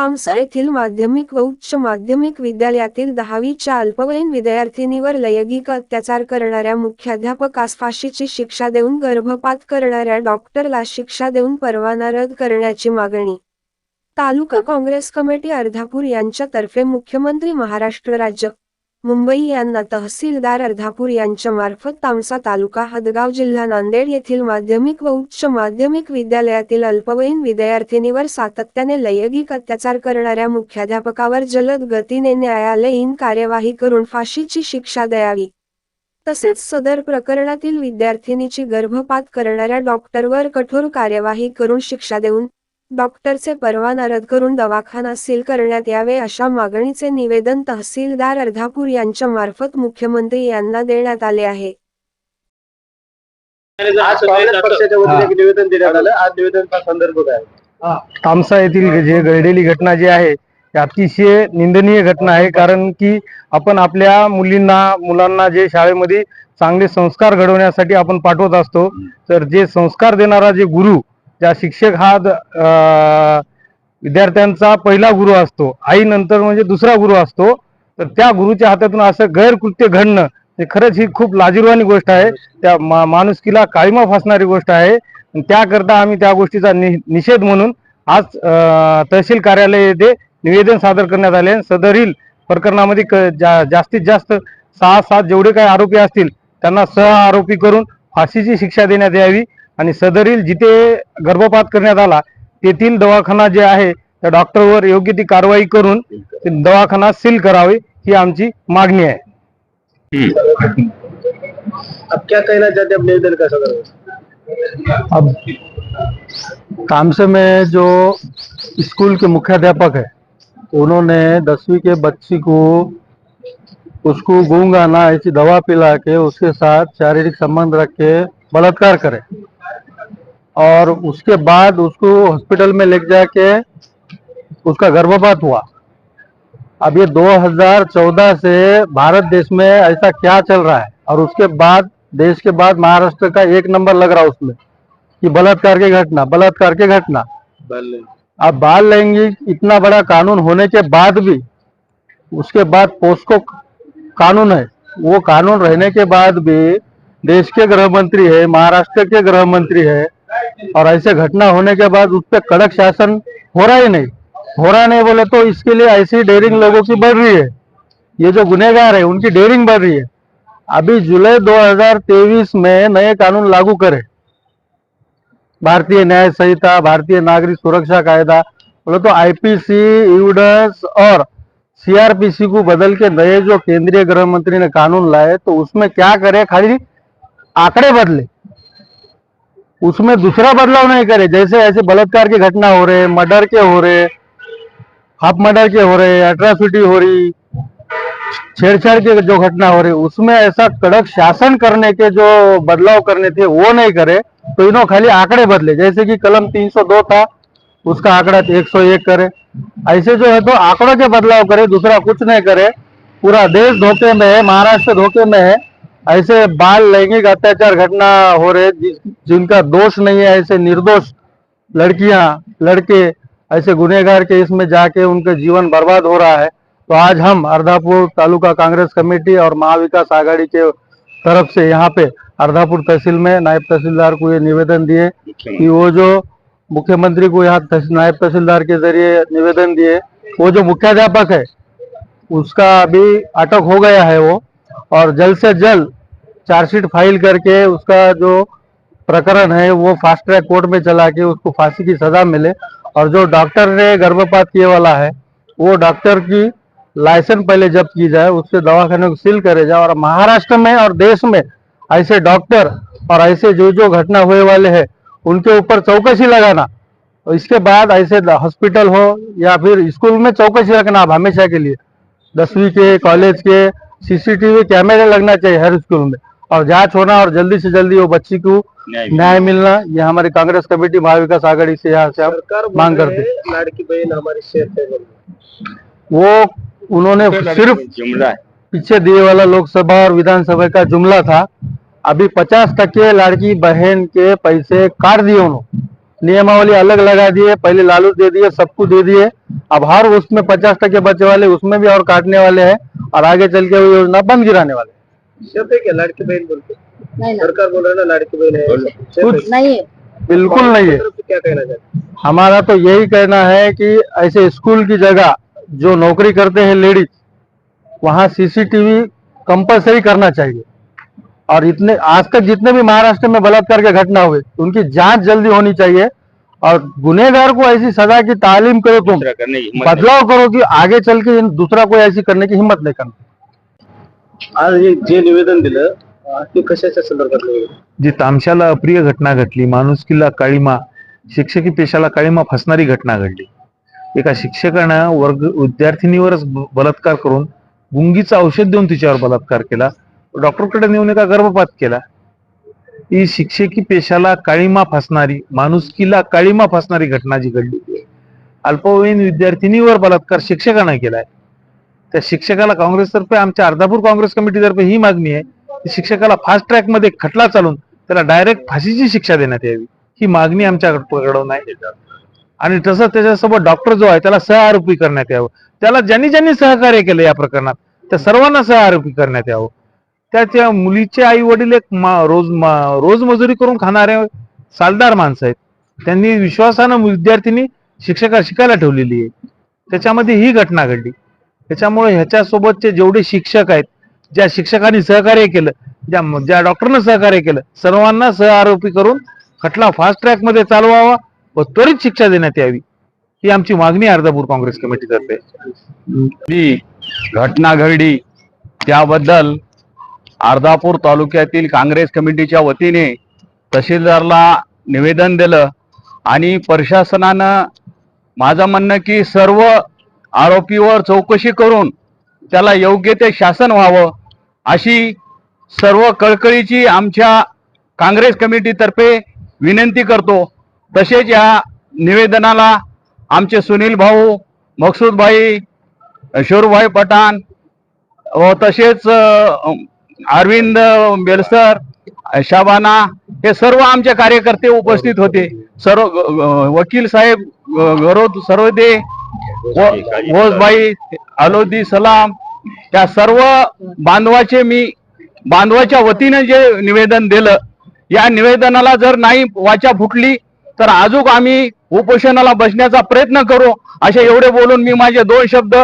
तामसा येथील माध्यमिक व उच्च माध्यमिक विद्यालयातील दहावीच्या अल्पवयीन विद्यार्थिनीवर लैंगिक अत्याचार करणाऱ्या मुख्याध्यापकास फाशीची शिक्षा देऊन गर्भपात करणाऱ्या डॉक्टरला शिक्षा देऊन परवाना रद्द करण्याची मागणी. तालुका काँग्रेस कमिटी अर्धापूर यांच्यातर्फे मुख्यमंत्री महाराष्ट्र राज्य मुंबई यांना तहसीलदार अर्धापूर यांच्या मार्फत तामसा तालुका हदगाव जिल्हा नांदेड येथील माध्यमिक व उच्च माध्यमिक विद्यालयातील अल्पवयीन विद्यार्थिनीवर सातत्याने लैंगिक अत्याचार करणाऱ्या मुख्याध्यापकावर जलद गतीने न्यायालयीन कार्यवाही करून फाशीची शिक्षा द्यावी. तसेच सदर प्रकरणातील विद्यार्थिनीची गर्भपात करणाऱ्या डॉक्टरवर कठोर कार्यवाही करून शिक्षा देऊन डॉक्टरचे परवाना रद्द करून दवाखाना सील करण्यात यावे अशा मागणीचे निवेदन तहसीलदार अर्धापूर यांच्या मार्फत मुख्यमंत्री यांना देण्यात आले आहे. आज काँग्रेस पक्षाच्या वतीने एक निवेदन देण्यात आलं. आज निवेदनचा संदर्भ काय? आहे? तामसा येथील जे घडलेली घटना जी आहे ती अतिशय निंदनीय घटना आहे. कारण की आपण आपल्या मुलींना मुलांना जे शाळेमध्ये चांगले संस्कार घडवण्यासाठी आपण पाठवत असतो तर जे संस्कार देणारा जे गुरु ज्या शिक्षक हा द- विद्यार्थ्यांचा पहिला गुरु असतो आई नंतर म्हणजे दुसरा गुरु असतो तर त्या गुरुच्या हातातून असं गैरकृत्य घडणं हे खरंच ही खूप लाजीरवाणी गोष्ट आहे. त्या मा- माणुसकीला काळीमा फासणारी गोष्ट आहे. आणि त्याकरता आम्ही त्या गोष्टीचा नि- निषेध म्हणून आज तहसील कार्यालय येथे निवेदन सादर करण्यात आले सदरील प्रकरणामध्ये क- जा- जास्तीत जास्त सहा सात जेवढे काही आरोपी असतील त्यांना सह आरोपी करून फाशीची शिक्षा देण्यात यावी. आणि सदरील जिथे गर्भपात करण्यात आला तेथील दवाखाना जे आहे त्या डॉक्टरवर योग्य ती कारवाई करून दवाखाना सील करावे ही आमची मागणी आहे. अब क्या कहना चाहते हैं अपने निवेदन का संदर्भ अब तामसे में जो स्कूल के मुख्याध्यापक है उन्होंने दसवीं के बच्ची को उसको गूंगाना ऐसी दवा पिला के उसके साथ शारीरिक संबंध रख के बलात्कार करे। और उसके बाद उसको हॉस्पिटल में लेके जाके उसका गर्भपात हुआ। अब ये 2014 से भारत देश में ऐसा क्या चल रहा है? और उसके बाद देश के बाद महाराष्ट्र का एक नंबर लग रहा है उसमें कि बलात्कार की घटना बलात्कार की घटना। अब बाल लैंगिक इतना बड़ा कानून होने के बाद भी उसके बाद पोस्को कानून है। वो कानून रहने के बाद भी देश के गृह मंत्री है, महाराष्ट्र के गृह मंत्री है, और ऐसे घटना होने के बाद उस पर कड़क शासन हो रहा ही नहीं। हो रहा नहीं बोले तो इसके लिए ऐसी डेयरिंग लोगों की बढ़ रही है। ये जो गुनेगार है, उनकी डेयरिंग बढ़ रही है। अभी जुलाई 2023 में नए कानून लागू करे। भारतीय न्याय संहिता, भारतीय नागरिक सुरक्षा कायदा, बोले तो आईपीसी यूडस और सीआरपीसी को बदल के नए जो केंद्रीय गृह मंत्री ने कानून लाए तो उसमें क्या करे खाली? आंकड़े बदले। उसमें दूसरा बदलाव नहीं करे, जैसे ऐसे बलात्कार की घटना हो रहे, मर्डर के हो रहे, हाफ़ मर्डर के हो रहे, अट्रॉसिटी हो रही, छेड़छाड़ की जो घटना हो रही, उसमें ऐसा कड़क शासन करने के जो बदलाव करने थे, वो नहीं करे तो इन्हों खाली आंकड़े बदले। जैसे कि कलम 302 था, उसका आंकड़ा 101 करे। ऐसे जो है तो आंकड़ों के बदलाव करे, दूसरा कुछ नहीं करे। पूरा देश धोखे में है, महाराष्ट्र धोखे में है ऐसे बाल लैंगिक अत्याचार घटना हो रहे जिनका दोष नहीं है, ऐसे निर्दोष लड़कियाँ, लड़के, ऐसे गुनेगार के इसमें जाके उनका जीवन बर्बाद हो रहा है। तो आज हम अर्धापुर तालुका कांग्रेस कमेटी और महाविकास आघाड़ी के तरफ़ से यहाँ पे अर्धापुर तहसील में नायब तहसीलदार को ये निवेदन दिए कि वो जो मुख्यमंत्री को यहाँ नायब तहसीलदार के ज़रिए निवेदन दिए, वो जो मुख्याध्यापक है, उसका अभी अटक हो गया है वो। और जल्द से जल्द चार्जशीट फ़ाइल करके उसका जो प्रकरण है, वो फास्ट ट्रैक कोर्ट में चला के उसको फांसी की सजा मिले। और जो डॉक्टर ने गर्भपात किए वाला है, वो डॉक्टर की लाइसेंस पहले जब्त की जाए, उससे दवाखाने को सील करे जाए। और महाराष्ट्र में और देश में ऐसे डॉक्टर और ऐसे जो जो घटना हुए वाले हैं, उनके ऊपर चौकसी लगाना और इसके बाद ऐसे हॉस्पिटल हो या फिर स्कूल में चौकसी रखना अब हमेशा के लिए। दसवीं के, कॉलेज के सीसीटीवी कैमरे लगना चाहिए हर स्कूल में। और जाँच होना और जल्दी से जल्दी वो बच्ची को न्याय मिलना। ये हमारी कांग्रेस कमेटी महाविकास आघाड़ी से यहाँ से हम मांग करते है, लाड़की बहन हमारी सेहत है वो उन्होंने सिर्फ़ जुमला पीछे दिए वाला लोकसभा और विधानसभा का जुमला था। अभी पचास टके लड़की बहन के पैसे काट दिए उन्होंने। नियमावली अलग लगा दिए पहले लालू दे दिए सबको दे दिए। अब हर उसमें पचास टके बचे वाले उसमें भी और काटने वाले हैं। और आगे चल के वो योजना बंद गिराने वाले। शब्द है क्या लाड़की बहन बोलते? नहीं सरकार बोल रहा है ना लाड़की बहन है। कुछ नहीं है। बिल्कुल नहीं है। क्या कहना चाहते हमारा तो यही कहना है कि ऐसे स्कूल की जगह जो नौकरी करते हैं लेडीज़ वहाँ सीसीटीवी कंपलसरी करना चाहिए। और इतने आज तक जितने भी महाराष्ट्र में बलात्कार के घटना हुए उनकी जाँच जल्दी होनी चाहिए। और गुनेगार को ऐसी सजा की तालीम करो तुम। बदलाव करो कि आगे चल के इन- दूसरा कोई ऐसी करने की हिम्मत नहीं करना। आज जे निवेदन दिलं ते कशाच्या संदर्भात? जी तामशाला अप्रिय घटना घडली. माणुसकीला काळीमा शिक्षकी पेशाला काळीमा फसणारी घटना घडली. एका शिक्षकानं वर्ग विद्यार्थिनीवरच बलात्कार करून गुंगीचं औषध देऊन तिच्यावर बलात्कार केला. डॉक्टरकडे नेऊन एका गर्भपात केला. ही शिक्षकी पेशाला काळीमा फासणारी माणुसकीला काळीमा फासणारी घटना जी घडली अल्पवयीन विद्यार्थिनीवर बलात्कार शिक्षकानं केलाय. त्या शिक्षकाला काँग्रेसतर्फे आमच्या अर्धापूर काँग्रेस कमिटीतर्फे ही मागणी आहे की शिक्षकाला फास्ट ट्रॅकमध्ये खटला चालून त्याला डायरेक्ट फाशीची शिक्षा देण्यात यावी. ही मागणी आमच्याकडून नाही. आणि तसंच त्याच्यासोबत डॉक्टर जो आहे त्याला सहआरोपी करण्यात यावं. त्याला ज्यांनी ज्यांनी सहकार्य केलं या प्रकरणात त्या सर्वांना सहआरोपी करण्यात यावं. त्याच्या मुलीचे आई वडील एक मा- रोज मा- रोज मजुरी करून खाणारे सालदार माणसं आहेत. त्यांनी विश्वासानं विद्यार्थिनी शिक्षका शिकायला ठेवलेली आहे. त्याच्यामध्ये ही घटना घडली. त्याच्यामुळे ह्याच्यासोबतचे जेवढे शिक्षक आहेत ज्या शिक्षकांनी सहकार्य केलं ज्या ज्या डॉक्टरनं सहकार्य केलं सर्वांना सहआरोपी करून खटला फास्ट ट्रॅकमध्ये चालवावा व त्वरित शिक्षा देण्यात यावी ही आमची मागणी अर्धापूर काँग्रेस कमिटीतर्फे. जी घटना घडली त्याबद्दल अर्धापूर तालुक्यातील काँग्रेस कमिटीच्या वतीने तहसीलदारला निवेदन दिलं आणि प्रशासनानं माझं म्हणणं की सर्व आरोपीवर चौकशी करून त्याला योग्य ते शासन व्हावं अशी सर्व कळकळीची आमच्या काँग्रेस कमिटीतर्फे विनंती करतो. तसेच या निवेदनाला आमचे सुनील भाऊ मकसूदभाई शोरूभाई पठाण व तसेच अरविंद बेलसर शाबाना हे सर्व आमचे कार्यकर्ते उपस्थित होते. सर्व वकील साहेब गरोद सर्वदे वोजबाई अलोदी सलाम त्या सर्व बांधवाचे मी बांधवाच्या वतीने जे निवेदन दिलं या निवेदनाला जर नाही वाचा फुटली तर आजूक आम्ही उपोषणाला बसण्याचा प्रयत्न करू असे एवढे बोलून मी माझे दोन शब्द